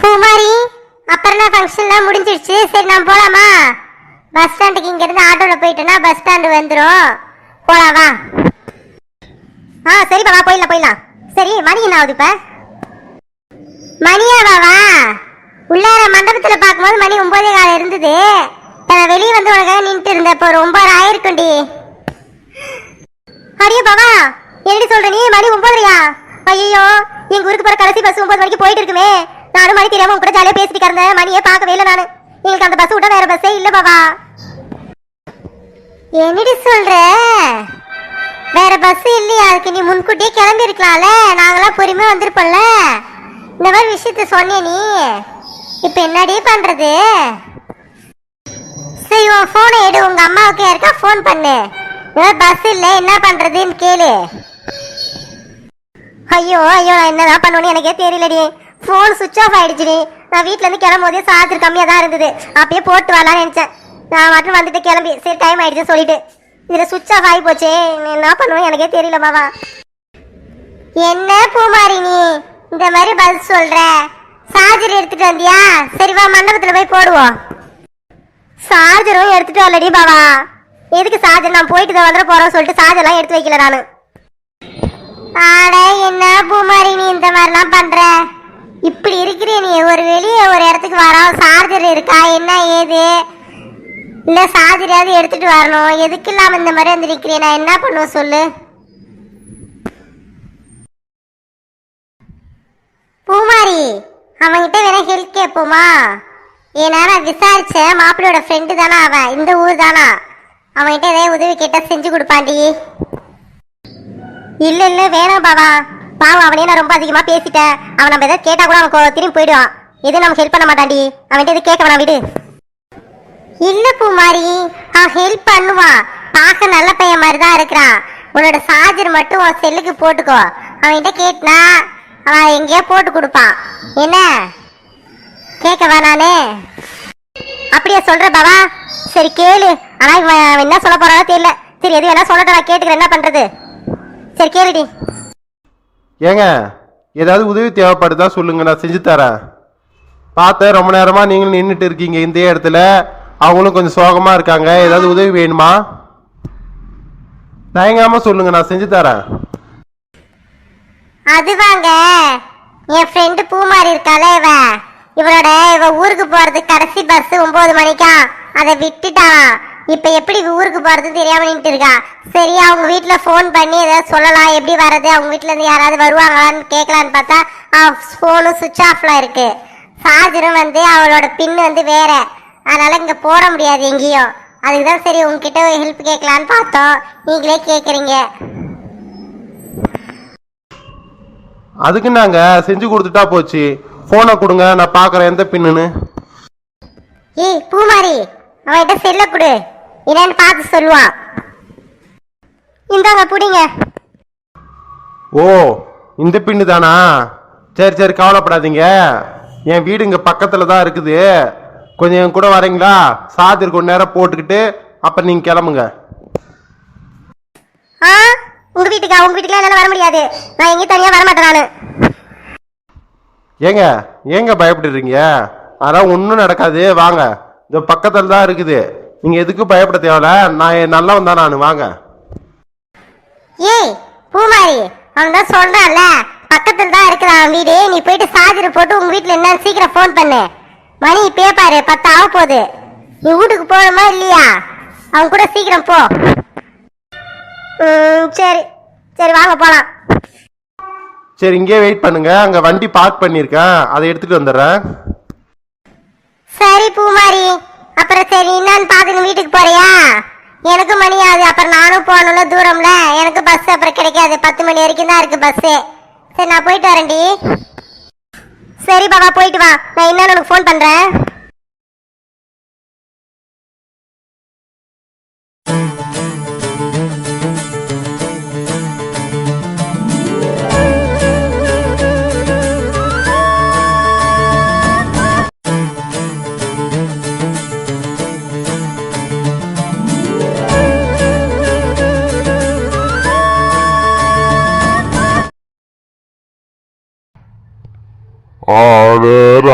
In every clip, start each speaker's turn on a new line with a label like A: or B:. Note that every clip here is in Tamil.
A: பூமாரி அப்புறம் ஃபங்க்ஷன்லாம் முடிஞ்சிடுச்சு சரி நான் போகலாமா பஸ் ஸ்டாண்டுக்கு இங்கேருந்து ஆட்டோவில் போயிட்டேன்னா பஸ் ஸ்டாண்டு வந்துடும் போகலாம் வா. ஆ சரிப்பா வா போயிடலாம் போயிடலாம். சரி மணி என்ன ஆகுது இப்போ? மணியா வா உள்ளார மண்டபத்தில் பார்க்கும்போது மணி ஒம்பதே காலம் இருந்தது. நான் வெளியே வந்து உனக்காக நின்றுட்டு இருந்தேன். இப்போ ஒரு ஒன்பது ஆயிருக்கும்டி அடியே பாவா. என்னடி சொல்கிற நீ? மணி ஒன்பதுலையா ஐயோ எங்கள் ஊருக்கு போகிற கடைசி பஸ் ஒம்பது மணிக்கு போயிட்டு இருக்குமே. நானும் மணி தெரியாம உங்க கூட ஜாலியா பேசிட்டு இருந்தேன் மணியே பார்க்கவே இல்லை நானு. எங்களுக்கு அந்த பஸ் விட வேற பஸ்ஸே இல்ல பாவா என்னடி சொல்ற? வேற பஸ் இல்லையா? அதுக்கு நீ முன்கூட்டியே கிளம்பி இருக்கலாம்ல நாங்களாம் பொறுமையா வந்திருப்போம்ல. இந்த மாதிரி விஷயத்த சொன்னே நீ. இப்ப என்னடி பண்றது? சரி உன் போனை எடு. உங்க அம்மாவுக்கு யாருக்கா ஃபோன் பண்ணு. பஸ் இல்ல என்ன பண்றதுன்னு கேளு. ஐயோ ஐயோ நான் என்னதான் பண்ணுவேன்னு எனக்கே தெரியலடி. ஃபோன் சுவிட்ச் ஆஃப் ஆயிடுச்சுடி. நான் வீட்டிலேருந்து இருந்து கிளம்பும் போதே சார்ஜர் கம்மியா தான் இருந்தது. அப்பயே போட்டு வரலாம்னு நினைச்சேன். நான் மட்டும் வந்துட்டு கிளம்பி சரி டைம் ஆயிடுச்சு சொல்லிட்டு. இதுல சுவிட்ச் ஆஃப் ஆகி போச்சே. என்ன பண்ணுவோம் எனக்கே தெரியல பாவா என்ன பூமாரி நீ? இந்த மாதிரி பதில் சொல்ற. சார்ஜர் எடுத்துட்டு வந்தியா? சரி வா மண்டபத்துல போய் போடுவோம். சார்ஜரும் எடுத்துட்டு வரலடி பாவா எதுக்கு சார்ஜர்? நான் போயிட்டு தான் வந்துட போறோம் சொல்லிட்டு சார்ஜர்லாம் எடுத்து வைக்கல நானு. ஆட என்ன பூமாரி நீ இந்த மாதிரிலாம் பண்ற? இப்படி இருக்கிற நீ ஒரு வெளியே ஒரு இடத்துக்கு வரோம் சார்ஜர் இருக்கா? என்ன ஏது? இல்ல சார்ஜரையாவது எடுத்துட்டு வரணும். எதுக்கு இல்லாம இந்த மாதிரி வந்து நான் என்ன பண்ணுவேன் சொல்லு? பூமாரி அவன்கிட்ட வேணா ஹெல்ப் கேட்போமா? ஏன்னா நான் விசாரிச்சேன் மாப்பிள்ளையோட ஃப்ரெண்டு தானா அவன்? இந்த ஊர் தானா? அவன்கிட்ட ஏதாவது உதவி கேட்டா செஞ்சு கொடுப்பாண்டி. இல்ல இல்ல வேணாம் பாவா. பாவம் அவனே நான் ரொம்ப அதிகமா பேசிட்டேன். அவன் நம்ம எதாவது கேட்டா கூட அவன் திரும்பி போயிடுவான். எதுவும் நமக்கு ஹெல்ப் பண்ண மாட்டான்டி. அவன்கிட்ட எதுவும் கேட்க வேணாம் விடு. இல்ல பூமாரி அவன் ஹெல்ப் பண்ணுவான். பார்க்க நல்ல பையன் மாதிரி தான் இருக்கிறான். உன்னோட சார்ஜர் மட்டும் உன் செல்லுக்கு போட்டுக்கோ. அவன்கிட்ட கேட்டினா அவன் எங்கேயோ போட்டு கொடுப்பான். என்ன? கேட்கவா வேணானே. அப்படியா சொல்ற பாவா சரி கேளு. ஆனா இவன் என்ன சொல்ல போறானோ தெரியல. சரி எது வேணா சொல்லட்டா நான் கேட்டுக்கிறேன். என்ன பண்றது? சரி கேளுடி.
B: ஏங்க ஏதாவது உதவி தேவைப்படுதா சொல்லுங்க நான் செஞ்சு தரேன். பார்த்தேன் ரொம்ப நேரமாக நீங்களும் நின்றுட்டு இருக்கீங்க இந்த இடத்துல. அவங்களும் கொஞ்சம் சோகமாக இருக்காங்க. ஏதாவது உதவி வேணுமா? தயங்காமல் சொல்லுங்க நான் செஞ்சு தரேன்.
A: அது வாங்க என் ஃப்ரெண்டு பூமாரி இருக்கால இவ. இவளோட இவ ஊருக்கு போறது கடைசி பஸ் ஒன்பது மணிக்கா. அதை விட்டுட்டான். இப்ப எப்படி ஊருக்கு போறதுன்னு தெரியாம நின்னுட்டு இருக்கா? சரி அவங்க வீட்ல ஃபோன் பண்ணி ஏதாவது சொல்லலாம். எப்படி வர்றது? அவங்க வீட்ல இருந்து யாராவது வருவாங்களான்னு கேட்கலான்னு பார்த்தா ஃபோனும் சுவிட்ச் ஆஃப்ல இருக்கு. சார்ஜரும் வந்து அவளோட பின் வந்து வேற. அதனால இங்க போட முடியாது எங்கேயும் அதுக்கு தான் சரி உங்ககிட்ட ஹெல்ப் கேட்கலான்னு பார்த்தோம். நீங்களே கேட்குறீங்க
B: அதுக்கு நாங்க செஞ்சு கொடுத்துட்டா போச்சு. போனை கொடுங்க நான் பார்க்கறேன். எந்த பின்னுன்னு
A: ஏய் பூமாரி அவன்கிட்ட செல்ல கொடு. என்னன்னு பார்த்து சொல்லுவான் இந்தாங்க புடிங்க.
B: ஓ இந்த பின்னு தானா? சரி சரி கவலைப்படாதீங்க. என் வீடு இங்க பக்கத்துல தான் இருக்குது. கொஞ்சம் என் கூட வரீங்களா? சார்ஜர் கொஞ்ச நேரம் போட்டுக்கிட்டு அப்புறம் நீங்க கிளம்புங்க.
A: ஆ உங்க வீட்டுக்கா? உங்க வீட்டுக்குலாம் என்னால வர முடியாது. நான் எங்கேயும் தனியா வர மாட்டேன் நானு.
B: ஏங்க ஏங்க பயப்படுறீங்க அதெல்லாம் ஒன்றும் நடக்காது. வாங்க. இந்த பக்கத்தில் தான் இருக்குது. நீங்கள் எதுக்கும் பயப்பட தேவையில்ல. நான் நல்லவன் தான் நான். வாங்க.
A: ஏய் பூமாரி அவன் தான் சொல்றான்ல பக்கத்துல தான் இருக்குது அவன் வீடு. நீ போயிட்டு சார்ஜர் போட்டு உங்க வீட்டுல என்ன சீக்கிரம் ஃபோன் பண்ணு. மணி இப்பயே பாரு பத்து ஆக போகுது. நீ வீட்டுக்கு போகணுமா இல்லையா? அவன் கூட சீக்கிரம் போ. ம், சரி. சரி வாங்க போலாம்.
B: சரி இங்கேயே வெயிட் பண்ணுங்க. அங்கே வண்டி பார்க் பண்ணியிருக்கேன். அதை எடுத்துகிட்டு வந்துடுறேன்.
A: சரி பூமாரி. அப்புறம் சரி என்னன்னு பாத்துங்க வீட்டுக்கு போறியா? எனக்கு மணி ஆகுது. அப்புறம் நானும் போகணும்ல தூரம்ல. எனக்கு பஸ் அப்புறம் கிடைக்காது. பத்து மணி வரைக்கும் தான் இருக்கு பஸ் சரி நான் போயிட்டு வரேன்டி. சரி பாபா போயிட்டு வா. நான் என்னன்னு உனக்கு ஃபோன் பண்றேன்.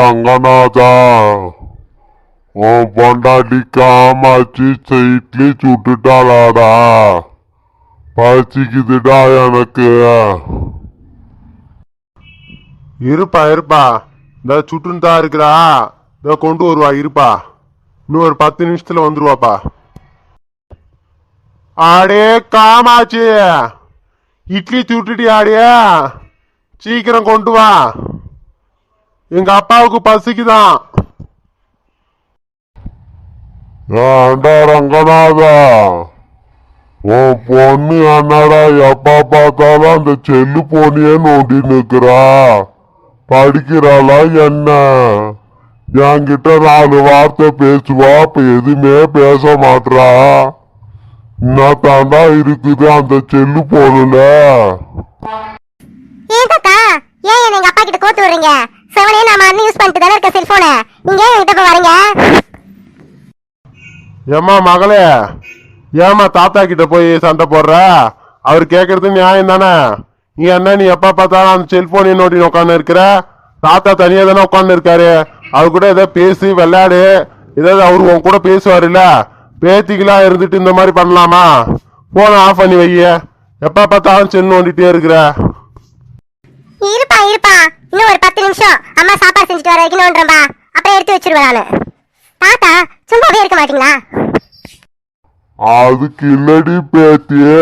C: ரங்கநாதா உன் பொண்டாட்டி காமாச்சி இட்லி சுட்டுட்டாளாடா. பசிக்குதுடா எனக்கு.
B: இருப்பா இருப்பா. இந்த சுட்டுன்னு தான் இருக்கிறா. இந்த கொண்டு வருவா இருப்பா. இன்னும் ஒரு பத்து நிமிஷத்துல வந்துருவாப்பா. ஆடே காமாச்சி இட்லி சுட்டுட்டி சீக்கிரம் கொண்டு வா. எங்க அப்பாவுக்கு பசிக்குதான்.
C: ஏன்டா ரங்கநாதா? உன் பொண்ணு என்னடா எப்ப பார்த்தாலும் அந்த செல்லு போனியே நோண்டி நிக்கிறா படிக்கிறாளா என்ன? என்கிட்ட நாலு வார்த்தை பேசுவா இப்ப எதுவுமே பேச மாட்றா? என்ன தாண்டா இருக்குது அந்த செல்லு போனுல
A: ஏன் எங்க அப்பா கிட்ட கோத்து விடுறீங்க? செவனே நாம அண்ணன் யூஸ் பண்ணிட்டு தானே இருக்க செல்போனை நீங்க ஏன் என்கிட்ட போய் வரீங்க?
B: ஏம்மா மகளே ஏம்மா தாத்தா கிட்ட போய் சண்டை போடுற? அவர் கேட்கறது நியாயம் தானே? நீ என்ன நீ எப்ப பார்த்தாலும் அந்த செல்போனை நோட்டி உட்காந்து இருக்கிற? தாத்தா தனியா தானே உட்காந்து இருக்காரு. அவர் கூட ஏதோ பேசி விளையாடு. ஏதாவது அவர் உன் கூட பேசுவாருல்ல. பேத்திக்கெல்லாம் இருந்துட்டு இந்த மாதிரி பண்ணலாமா? போனை ஆஃப் பண்ணி வைய. எப்ப பார்த்தாலும் செல் நோண்டிட்டே இருக்கிற?
A: இருப்பா இருப்பா. இன்னும் ஒரு பத்து நிமிஷம். அம்மா சாப்பாடு செஞ்சுட்டு வர வரைக்கும் நோண்டுறேன்பா அப்புறம் எடுத்து வச்சிருவேன் தாத்தா சும்மாவே இருக்க மாட்டீங்களா?
C: அதுக்கு இல்லடி பேத்தியே?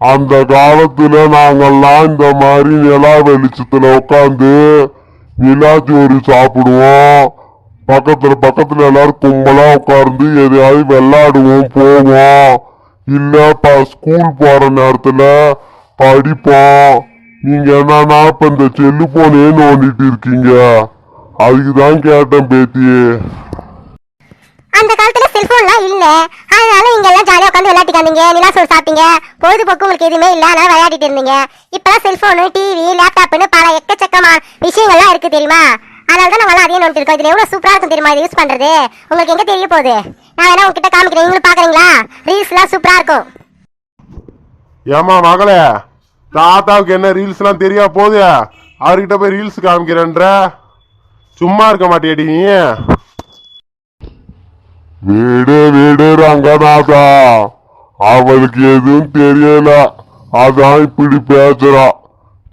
C: அந்த காலத்துல நாங்கெல்லாம் இந்த மாதிரி நிலா வெளிச்சத்துல உட்காந்து நிலாச்சோறு சாப்பிடுவோம். பக்கத்துல பக்கத்துல எல்லாரும் கும்பலா உட்கார்ந்து எதையாவது விளையாடுவோம் போவோம். இல்ல ஸ்கூல் போற நேரத்துல படிப்போம். நீங்க என்னன்னா இப்ப இந்த செல்லு போனே நோண்டிட்டு இருக்கீங்க? அதுக்கு தான் கேட்டேன் பேத்தியே.
A: அந்த காலத்துல செல்போன்லாம் இல்ல. அதனால இங்க எல்லாம் ஜாலியா உட்காந்து விளையாட்டிக்காந்தீங்க நிலா சோறு சாப்பிட்டீங்க. பொழுதுபோக்கு உங்களுக்கு எதுவுமே இல்ல அதனால விளையாடிட்டு இருந்தீங்க. இப்பெல்லாம் செல்போனு டிவி லேப்டாப்னு பல எக்கச்சக்கமான விஷயங்கள்லாம் இருக்கு தெரியுமா? அதனால தான் நாங்க அதையும் நோட்டு இருக்கோம். இதுல எவ்வளவு சூப்பரா இருக்கும் தெரியுமா? இது யூஸ் பண்றது? உங்களுக்கு எங்க தெரிய போகுது? நான் வேணா உங்ககிட்ட காமிக்கிறேன். நீங்களும் பாக்குறீங்களா ரீல்ஸ் எல்லாம் சூப்பரா இருக்கும்.
B: ஏம்மா மகளே? தாத்தாவுக்கு என்ன ரீல்ஸ்லாம் தெரியா போகுது? அவர்கிட்ட போய் ரீல்ஸ் காமிக்கிறேன்ற. சும்மா இருக்க மாட்டேடி நீ.
C: வீடு வீடு ரங்கநாதா. அவளுக்கு எதுவும் தெரியல. அதான் இப்படி பேசுறா.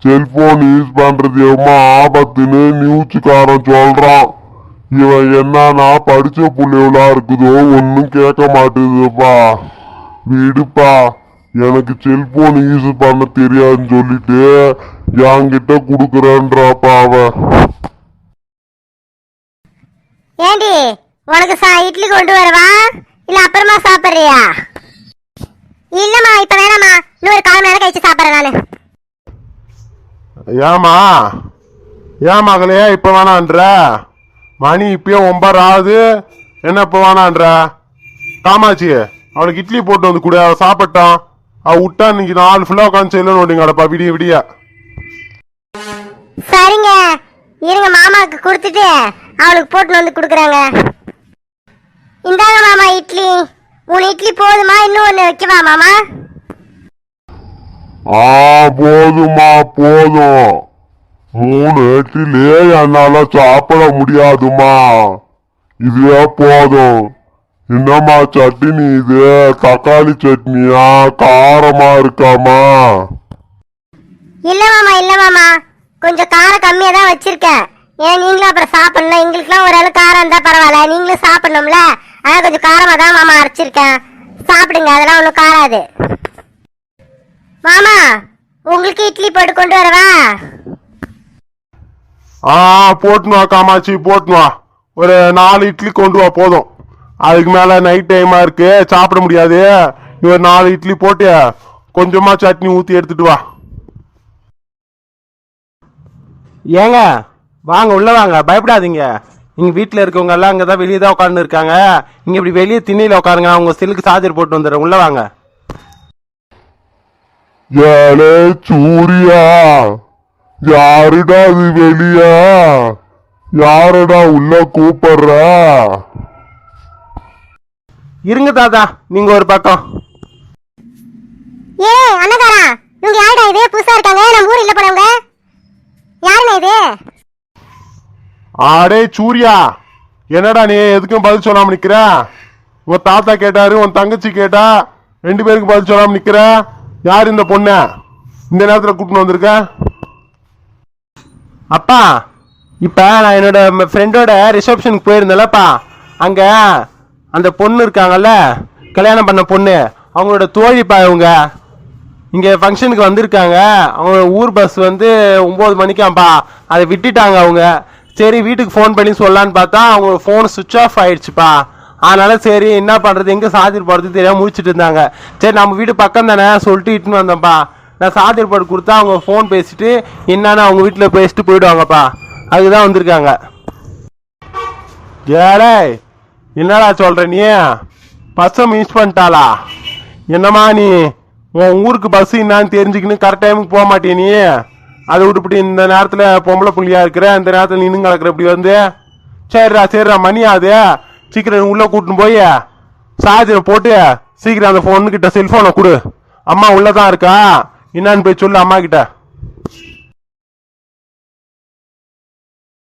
C: செல்போன் யூஸ் பண்றது எவ்வளோ ஆபத்துன்னு நியூஸ்காரன் சொல்றான். இவன் என்னன்னா படிச்ச புள்ளைகளா இருக்குதோ ஒன்றும் கேட்க மாட்டேதுப்பா விடுப்பா. எனக்கு செல்போன் யூஸ் பண்ண தெரியாதுன்னு சொல்லிட்டு என்கிட்ட குடுக்கறேன்றாப்பா அவன்
A: ஏண்டி உனக்கு சா இட்லி கொண்டு வரவா? இல்ல அப்புறமா சாப்பிடுறியா? இல்லம்மா இப்ப வேணாம்மா. இன்னொரு கால் மணி நேரம் கழிச்சு சாப்பிடுறேன் நானு.
B: ஏமா ஏன் மகளே இப்ப வேணான்ற? மணி இப்பயே ஒன்பது ஆகுது. என்ன இப்ப வேணான்ற? காமாச்சி அவளுக்கு இட்லி போட்டு வந்து கொடு அவ சாப்பிட்டான். அவ விட்டா இன்னைக்கு நாலு ஃபுல்லா உட்காந்து செய்யலன்னு ஓடிங்கடப்பா விடிய விடிய.
A: சரிங்க. இருங்க மாமாவுக்கு கொடுத்துட்டு அவளுக்கு போட்டு வந்து கொடுக்குறாங்க. இந்தாங்க மாமா இட்லி. மூணு இட்லி போதுமா? இன்னும் ஒன்று வைக்கவா மாமா?
C: ஆ போதுமா போதும். மூணு எட்டிலே என்னால சாப்பிட முடியாதுமா இதுவே போதும். என்னம்மா சட்னி இது? தக்காளி சட்னியா? காரமா இருக்காமா
A: இல்ல மாமா இல்ல மாமா. கொஞ்சம் காரம் கம்மியா தான் வச்சிருக்கேன். ஏன் நீங்களும் அப்புறம் சாப்பிடணும். எங்களுக்குலாம் ஒரு அளவு காரம் இருந்தா பரவாயில்ல. நீங்களும் சாப்பிடணும்ல? அதான் கொஞ்சம் காரமா தான் மாமா அரைச்சிருக்கேன். சாப்பிடுங்க அதெல்லாம் ஒன்றும் காராது. மாமா உங்களுக்கு இட்லி போட்டு கொண்டு வரவா?
B: ஆ போட்டுன்னு வா காமாட்சி போட்டுன்னு வா. ஒரு நாலு இட்லி கொண்டு வா போதும். அதுக்கு மேல நைட் டைமா இருக்கு. சாப்பிட முடியாது. நீ ஒரு நாலு இட்லி போட்டு கொஞ்சமா சட்னி ஊத்தி எடுத்துட்டு வா.
D: ஏங்க வாங்க உள்ள வாங்க. பயப்படாதீங்க. நீங்க வீட்ல இருக்கவங்க எல்லாம் அங்க தான் வெளியே தான் உட்கார்ந்து இருக்காங்க. நீங்க இப்படி வெளியே திண்ணையில உட்காருங்க. உங்க செல்லுக்கு சார்ஜர் போட்டு வந்துடுறேன். உள்ள வாங்க.
C: ஏலே சூரியா யாருடா அது வெளியா? யாருடா உள்ள கூப்பிடுற?
D: இருங்க தாத்தா நீங்க ஒரு பக்கம்.
A: ஏ அண்ணகாரா இவங்க யாருடா இது? புதுசா இருக்காங்க. நம்ம ஊர் இல்ல போனவங்க யாருண்ணா இது?
B: ஆடே சூர்யா. என்னடா நீ எதுக்கும் பதில் சொல்லாம நிக்கிற? உன் தாத்தா கேட்டாரு உன் தங்கச்சி கேட்டா ரெண்டு பேருக்கு பதில் சொல்லாம நிக்கிற? யார் இந்த பொண்ண? இந்த நேரத்துல கூட்டின்னு வந்திருக்க?
E: அப்பா இப்போ நான் என்னோட ஃப்ரெண்டோட ரிசப்ஷனுக்கு போயிருந்தேன்லப்பா. அங்கே அந்த பொண்ணு இருக்காங்கல்ல கல்யாணம் பண்ண பொண்ணு அவங்களோட தோழிப்பா இவங்க. இங்கே ஃபங்க்ஷனுக்கு வந்திருக்காங்க. அவங்க ஊர் பஸ் வந்து ஒம்பது மணிக்காம்ப்பா அதை விட்டுட்டாங்க அவங்க. சரி வீட்டுக்கு ஃபோன் பண்ணி சொல்லலான்னு பார்த்தா அவங்க ஃபோன் சுவிட்ச் ஆஃப் ஆயிடுச்சுப்பா. அதனால சரி என்ன பண்ணுறது எங்கே சாதிர் போகிறது தெரியாமல் முடிச்சிட்டு இருந்தாங்க. சரி நம்ம வீடு பக்கம் தானே சொல்லிட்டு இட்டுன்னு வந்தேன்ப்பா. நான் சாதிர் போட்டு கொடுத்தா அவங்க ஃபோன் பேசிட்டு என்னன்னு அவங்க வீட்டில் பேசிட்டு போயிடுவாங்கப்பா. அதுதான் வந்திருக்காங்க.
B: ஏழை என்னடா சொல்ற நீ? பஸ்ஸை மிஸ் பண்ணிட்டாளா? என்னம்மா நீ? உன் ஊருக்கு பஸ் என்னான்னு தெரிஞ்சுக்கின்னு கரெக்ட் டைமுக்கு போக மாட்டே நீ? அதை விட்டுப்பட்டு இந்த நேரத்தில் பொம்பளை புள்ளியா இருக்கிற இந்த நேரத்தில் நின்று கிடக்குற இப்படி வந்து? சரிடா சரிடா மணி ஆகுது. சீக்கிரம் உள்ள கூட்டின்னு போய் சார்ஜரை போட்டு சீக்கிரம் அந்த ஃபோனுக்கிட்ட செல்ஃபோனை கொடு. அம்மா உள்ளே தான் இருக்கா? என்னான்னு போய் சொல்லு அம்மா கிட்ட